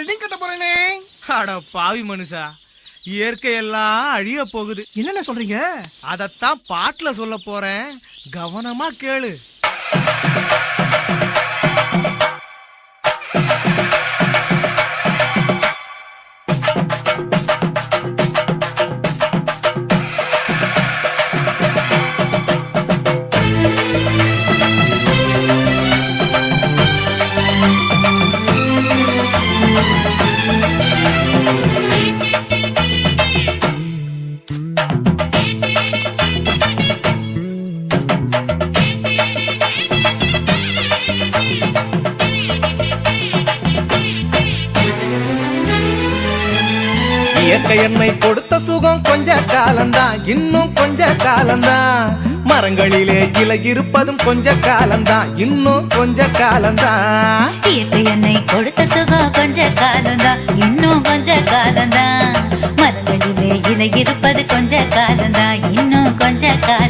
Building கட்ட போறேனே. அட பாவி மனுஷா இயற்கை எல்லாம் அழிய போகுது. என்னென்ன சொல்றீங்க? அதத்தான் பாட்டுல சொல்ல போறேன். கவனமா கேளு. இயற்கை என்னை கொடுத்த சுகம் கொஞ்ச காலந்தான் இன்னும் கொஞ்ச காலந்தான் மரங்களிலே இலை இருப்பதும் கொஞ்ச காலந்தான் இன்னும் கொஞ்ச காலந்தான் இயற்கை என்னை கொடுத்த சுகம் கொஞ்ச காலந்தான் இன்னும் கொஞ்ச காலந்தான் மரங்களிலே இலை இருப்பது கொஞ்ச காலந்தான் இன்னும் கொஞ்ச காலம்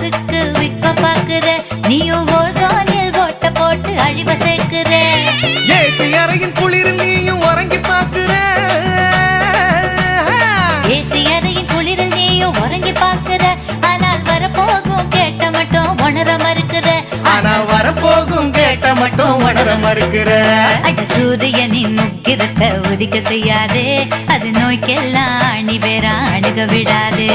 காசுக்கு விற்க பாக்குற நீயும் ஓசோனில் ஓட்ட போட்டு அழிவ சேர்க்கிற ஏசி அறையின் குளிரில் நீயும் உறங்கி பாக்குற ஏசி அறையின் குளிரில் நீயும் உறங்கி பாக்குற ஆனால் வரப்போகும் கேட்ட மட்டும் உணர மறுக்கிற ஆனா வரப்போகும் கேட்ட மட்டும் உணர மறுக்கிற அட சூரியனின் முக்கிரத்தை உதிக்க செய்யாதே. அது நோய்க்கெல்லாம் அணி வேற அணுக விடாதே.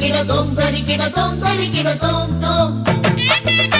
தொங்கடிக்கிட தொங்கடிக்கிட தொங்கடிக்கிட தொங் தொங்